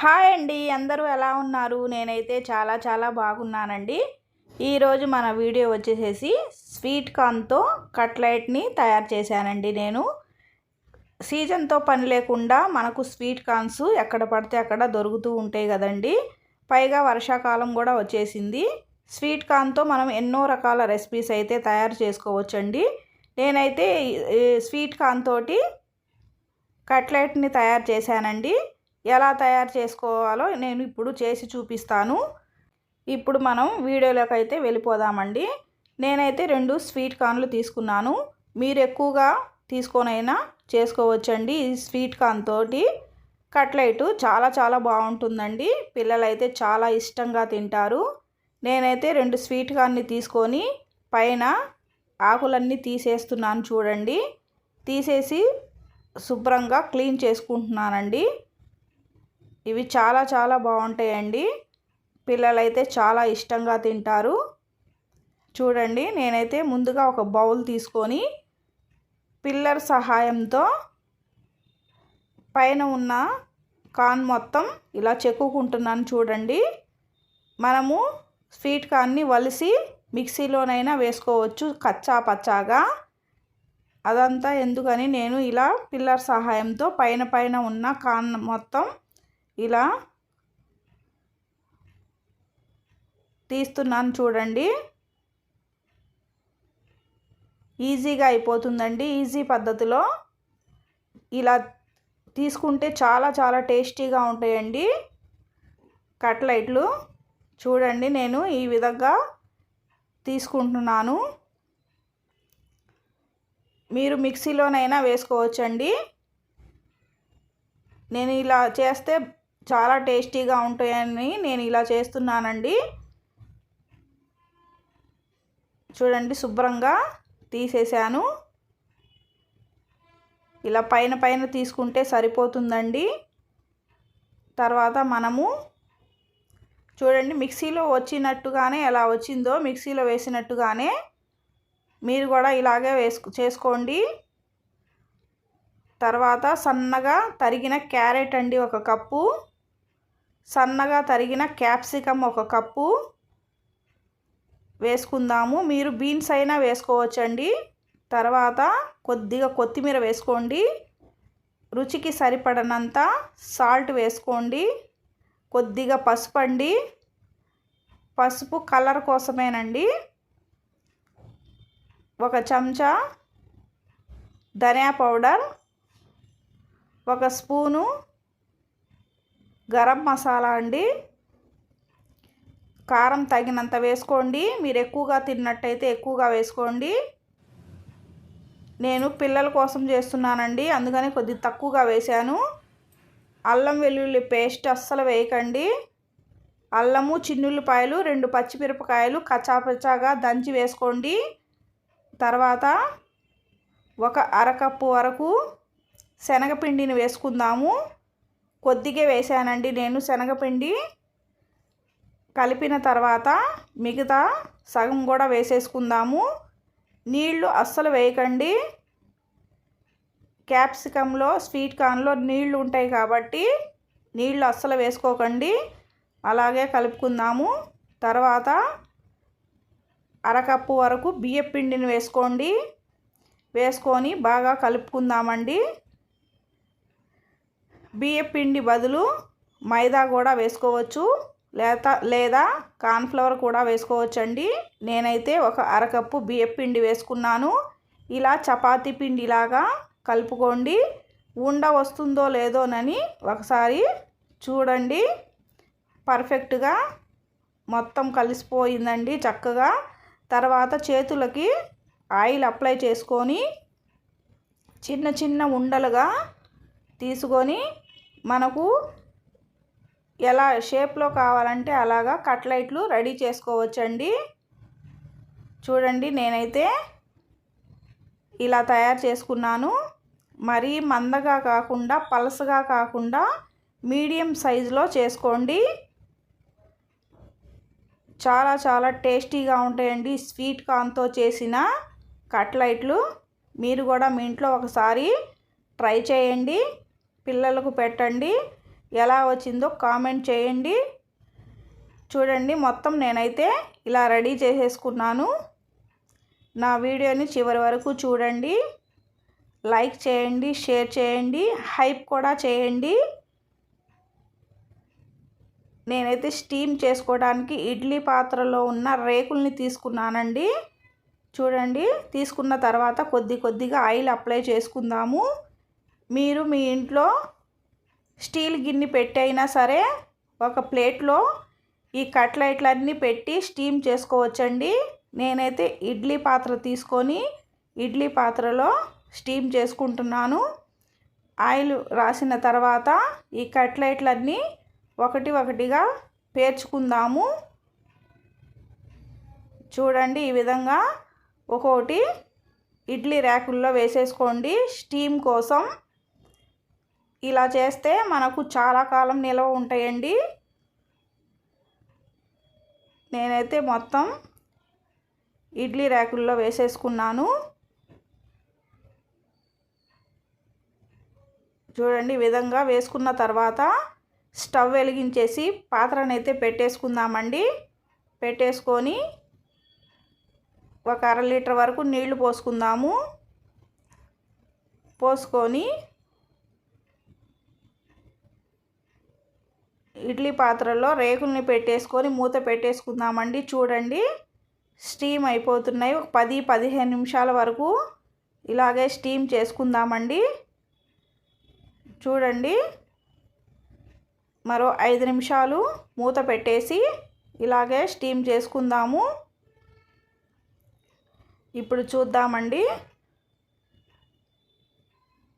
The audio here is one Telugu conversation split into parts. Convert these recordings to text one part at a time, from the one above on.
హాయ్ అండి అందరూ ఎలా ఉన్నారు? నేనైతే చాలా చాలా బాగున్నానండి. ఈరోజు మన వీడియో వచ్చేసేసి స్వీట్ కార్న్తో కట్లెట్ని తయారు చేశానండి నేను. సీజన్తో పని లేకుండా మనకు స్వీట్ కార్న్స్ ఎక్కడ పడితే అక్కడ దొరుకుతూ ఉంటాయి కదండి. పైగా వర్షాకాలం కూడా వచ్చేసింది. స్వీట్ కార్న్తో మనం ఎన్నో రకాల రెసిపీస్ అయితే తయారు చేసుకోవచ్చండి. నేనైతే స్వీట్ కార్న్ తోటి కట్లెట్ని తయారు చేశానండి. ఎలా తయారు చేసుకోవాలో నేను ఇప్పుడు చేసి చూపిస్తాను. ఇప్పుడు మనం వీడియోలోకి అయితే వెళ్ళిపోదామండి. నేనైతే రెండు స్వీట్ కార్న్లు తీసుకున్నాను. మీరు ఎక్కువగా తీసుకొనైనా చేసుకోవచ్చండి ఈ స్వీట్ కార్న్ తోటి. కట్లెట్ చాలా చాలా బాగుంటుందండి. పిల్లలైతే చాలా ఇష్టంగా తింటారు. నేనైతే రెండు స్వీట్ కార్న్ని తీసుకొని పైన ఆకులన్నీ తీసేస్తున్నాను చూడండి. తీసేసి శుభ్రంగా క్లీన్ చేసుకుంటున్నానండి. ఇవి చాలా చాలా బాగుంటాయండి. పిల్లలైతే చాలా ఇష్టంగా తింటారు. చూడండి నేనైతే ముందుగా ఒక బౌల్ తీసుకొని పిల్లర్ సహాయంతో పైన ఉన్న కాన్ మొత్తం ఇలా చెక్కుకుంటున్నాను చూడండి. మనము స్వీట్ కార్న్ని వలిసి మిక్సీలోనైనా వేసుకోవచ్చు కచ్చా పచ్చాగా. అదంతా ఎందుకని నేను ఇలా పిల్లర్ సహాయంతో పైన పైన ఉన్న కాన్ మొత్తం ఇలా తీస్తున్నాను చూడండి. ఈజీగా అయిపోతుందండి ఈజీ పద్ధతిలో. ఇలా తీసుకుంటే చాలా చాలా టేస్టీగా ఉంటాయండి కట్లైట్లు. చూడండి నేను ఈ విధంగా తీసుకుంటున్నాను. మీరు మిక్సీలోనైనా వేసుకోవచ్చండి. నేను ఇలా చేస్తే చాలా టేస్టీగా ఉంటాయని నేను ఇలా చేస్తున్నానండి. చూడండి శుభ్రంగా తీసేసాను ఇలా పైన పైన తీసుకుంటే సరిపోతుందండి. తర్వాత మనము చూడండి మిక్సీలో వచ్చినట్టుగానే ఎలా వచ్చిందో మిక్సీలో వేసినట్టుగానే మీరు కూడా ఇలాగే వేసుకు చేసుకోండి. తర్వాత సన్నగా తరిగిన క్యారెట్ అండి ఒక కప్పు. సన్నగా తరిగిన క్యాప్సికమ్ ఒక కప్పు వేసుకుందాము. మీరు బీన్స్ అయినా వేసుకోవచ్చండి. తర్వాత కొద్దిగా కొత్తిమీర వేసుకోండి. రుచికి సరిపడనంత సాల్ట్ వేసుకోండి. కొద్దిగా పసుపు అండి. పసుపు కలర్ కోసమేనండి. ఒక చెంచా ధనియా పౌడర్ ఒక స్పూను గరం మసాలా అండి. కారం తగినంత వేసుకోండి. మీరు ఎక్కువగా తిన్నట్టయితే ఎక్కువగా వేసుకోండి. నేను పిల్లల కోసం చేస్తున్నానండి. అందుకని కొద్ది తక్కువగా వేశాను. అల్లం వెల్లుల్లి పేస్ట్ అస్సలు వేయకండి. అల్లము చిన్నుల్లిపాయలు రెండు పచ్చిమిరపకాయలు కచ్చాపచ్చాగా దంచి వేసుకోండి. తర్వాత ఒక అరకప్పు వరకు శనగపిండిని వేసుకుందాము. కొద్దిగా వేసానండి. నేను శనగపిండి కలిపిన తర్వాత మిగతా సగం కూడా వేసేసుకుందాము. నీళ్ళు అస్సలు వేయకండి. క్యాప్సికంలో స్వీట్ కార్న్లో నీళ్ళు ఉంటాయి కాబట్టి నీళ్ళు అస్సలు వేసుకోకండి. అలాగే కలుపుకుందాము. తర్వాత అరకప్పు వరకు బియ్యపిండిని వేసుకోండి. వేసుకొని బాగా కలుపుకుందామండి. బియ్య పిండి బదులు మైదా కూడా వేసుకోవచ్చు. లేత లేదా కార్న్ఫ్లవర్ కూడా వేసుకోవచ్చండి. నేనైతే ఒక అరకప్పు బియ్య పిండి వేసుకున్నాను. ఇలా చపాతీ పిండిలాగా కలుపుకోండి. ఉండ వస్తుందో లేదోనని ఒకసారి చూడండి. పర్ఫెక్ట్గా మొత్తం కలిసిపోయిందండి చక్కగా. తర్వాత చేతులకి ఆయిల్ అప్లై చేసుకొని చిన్న చిన్న ఉండలుగా తీసుకొని మనకు ఎలా షేప్లో కావాలంటే అలాగా కట్లైట్లు రెడీ చేసుకోవచ్చండి. చూడండి నేనైతే ఇలా తయారు చేసుకున్నాను. మరీ మందగా కాకుండా పలసగా కాకుండా మీడియం సైజులో చేసుకోండి. చాలా చాలా టేస్టీగా ఉంటాయండి. స్వీట్ కార్న్తో చేసిన కట్లైట్లు మీరు కూడా మీ ఇంట్లో ఒకసారి ట్రై చేయండి. పిల్లలకు పెట్టండి. ఎలా వచ్చిందో కామెంట్ చేయండి. చూడండి మొత్తం నేనైతే ఇలా రెడీ చేసేసుకున్నాను. నా వీడియోని చివరి వరకు చూడండి. లైక్ చేయండి షేర్ చేయండి హైప్ కూడా చేయండి. నేనైతే స్టీమ్ చేసుకోవడానికి ఇడ్లీ పాత్రలో ఉన్న రేకుల్ని తీసుకున్నానండి. చూడండి తీసుకున్న తర్వాత కొద్ది కొద్దిగా ఆయిల్ అప్లై చేసుకుందాము. మీరు మీ ఇంట్లో స్టీల్ గిన్నె పెట్టైనా సరే ఒక ప్లేట్లో ఈ కట్లెట్లన్నీ పెట్టి స్టీమ్ చేసుకోవచ్చండి. నేనైతే ఇడ్లీ పాత్ర తీసుకొని ఇడ్లీ పాత్రలో స్టీమ్ చేసుకుంటున్నాను. ఆయిల్ రాసిన తర్వాత ఈ కట్లెట్లన్నీ ఒకటి ఒకటిగా పేర్చుకుందాము. చూడండి ఈ విధంగా ఒక్కొక్కటి ఇడ్లీ ర్యాకుల్లో వేసేసుకోండి. స్టీమ్ కోసం ఇలా చేస్తే మనకు చాలా కాలం నిల్వ ఉంటాయండి. నేనైతే మొత్తం ఇడ్లీ ర్యాకుల్లో వేసేసుకున్నాను. చూడండి విధంగా వేసుకున్న తర్వాత స్టవ్ వెలిగించేసి పాత్రనైతే పెట్టేసుకుందామండి. పెట్టేసుకొని ఒక అర లీటర్ వరకు నీళ్ళు పోసుకుందాము. పోసుకొని ఇడ్లీ పాత్రలో రేకుల్ని పెట్టేసుకొని మూత పెట్టేసుకుందామండి. చూడండి. స్టీమ్ అయిపోతున్నాయి. ఒక పది పదిహేను నిమిషాల వరకు ఇలాగే స్టీమ్ చేసుకుందామండి. చూడండి. మరో ఐదు నిమిషాలు మూత పెట్టేసి ఇలాగే స్టీమ్ చేసుకుందాము. ఇప్పుడు చూద్దామండి.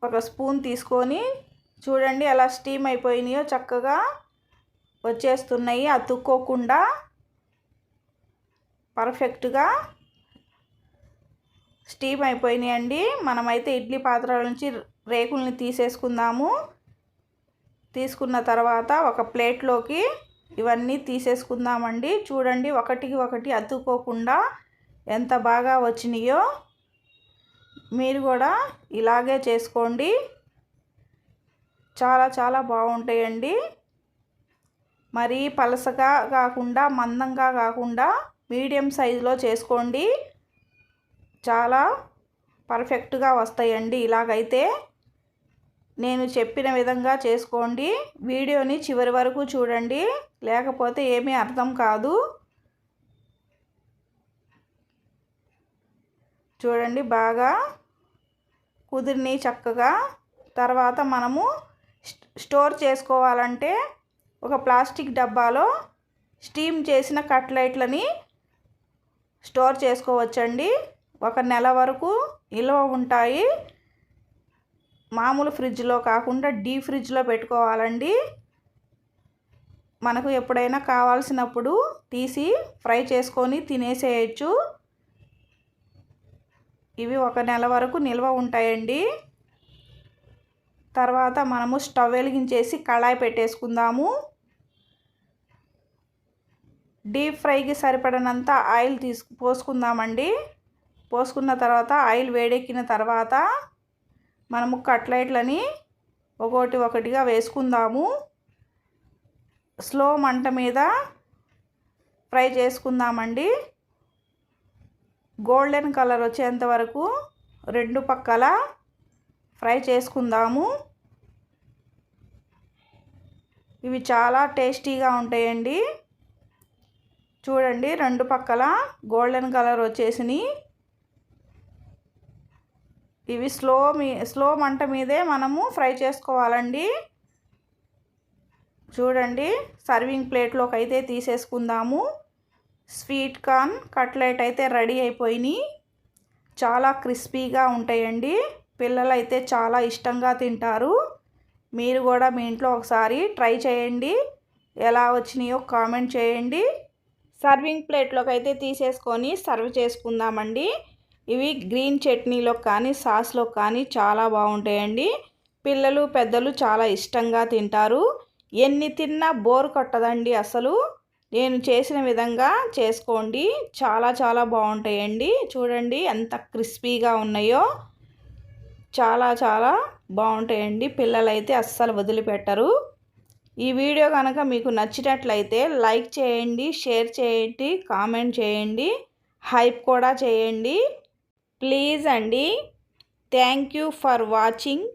ఒక స్పూన్ తీసుకొని చూడండి ఎలా స్టీమ్ అయిపోయినాయో చక్కగా. వచ్చేస్తున్నాయి. అతుక్కోకుండా పర్ఫెక్ట్గా స్టీమ్ అయిపోయినాయండి. మనమైతే ఇడ్లీ పాత్రల నుంచి రేకుల్ని తీసేసుకుందాము. తీసుకున్న తర్వాత ఒక ప్లేట్లోకి ఇవన్నీ తీసేసుకుందామండి. చూడండి ఒకటికి ఒకటి అతుక్కోకుండా ఎంత బాగా వచ్చినాయో మీరు కూడా ఇలాగే చేసుకోండి. చాలా చాలా బాగుంటాయండి. మరీ పలసగా కాకుండా మందంగా కాకుండా మీడియం సైజులో చేసుకోండి. చాలా పర్ఫెక్ట్గా వస్తాయండి ఇలాగైతే. నేను చెప్పిన విధంగా చేసుకోండి. వీడియోని చివరి వరకు చూడండి. లేకపోతే ఏమీ అర్థం కాదు. చూడండి బాగా కుదిరిని చక్కగా. తర్వాత మనము స్టోర్ చేసుకోవాలంటే ఒక ప్లాస్టిక్ డబ్బాలో స్టీమ్ చేసిన కట్లెట్లని స్టోర్ చేసుకోవచ్చండి. ఒక నెల వరకు నిల్వ ఉంటాయి. మామూలు ఫ్రిడ్జ్లో కాకుండా డీ ఫ్రిడ్జ్లో పెట్టుకోవాలండి. మనకు ఎప్పుడైనా కావాల్సినప్పుడు తీసి ఫ్రై చేసుకొని తినేసేయచ్చు. ఇవి ఒక నెల వరకు నిల్వ ఉంటాయండి. తర్వాత మనము స్టవ్ వెలిగించేసి కళాయి పెట్టేసుకుందాము. డీప్ ఫ్రైకి సరిపడినంత ఆయిల్ తీసు పోసుకుందామండి. పోసుకున్న తర్వాత ఆయిల్ వేడెక్కిన తర్వాత మనము కట్లెట్లని ఒకటి ఒకటిగా వేసుకుందాము. స్లో మంట మీద ఫ్రై చేసుకుందామండి. గోల్డెన్ కలర్ వచ్చేంత వరకు రెండు పక్కల ఫ్రై చేసుకుందాము. ఇవి చాలా టేస్టీగా ఉంటాయండి. చూడండి రెండు పక్కల గోల్డెన్ కలర్ వచ్చేసినాయి. ఇవి స్లో మీ స్లో మంట మీదే మనము ఫ్రై చేసుకోవాలండి. చూడండి సర్వింగ్ ప్లేట్లోకి అయితే తీసేసుకుందాము. స్వీట్ కార్న్ కట్లెట్ అయితే రెడీ అయిపోయినాయి. చాలా క్రిస్పీగా ఉంటాయండి. పిల్లలు అయితే చాలా ఇష్టంగా తింటారు. మీరు కూడా మీ ఇంట్లో ఒకసారి ట్రై చేయండి. ఎలా వచ్చినాయో కామెంట్ చేయండి. సర్వింగ్ ప్లేట్లోకి అయితే తీసేసుకొని సర్వ్ చేసుకుందామండి. ఇవి గ్రీన్ చట్నీలో కానీ సాస్లో కానీ చాలా బాగుంటాయండి. పిల్లలు పెద్దలు చాలా ఇష్టంగా తింటారు. ఎన్ని తిన్నా బోర్ కొట్టదండి అసలు. నేను చేసిన విధంగా చేసుకోండి. చాలా చాలా బాగుంటాయండి. చూడండి ఎంత క్రిస్పీగా ఉన్నాయో. చాలా చాలా బాగుంటాయండి. పిల్లలైతే అస్సలు వదిలిపెట్టరు. ఈ వీడియో కనుక మీకు నచ్చినట్లయితే లైక్ చేయండి షేర్ చేయండి కామెంట్ చేయండి హైప్ కూడా చేయండి. ప్లీజ్ అండి. Thank you for watching.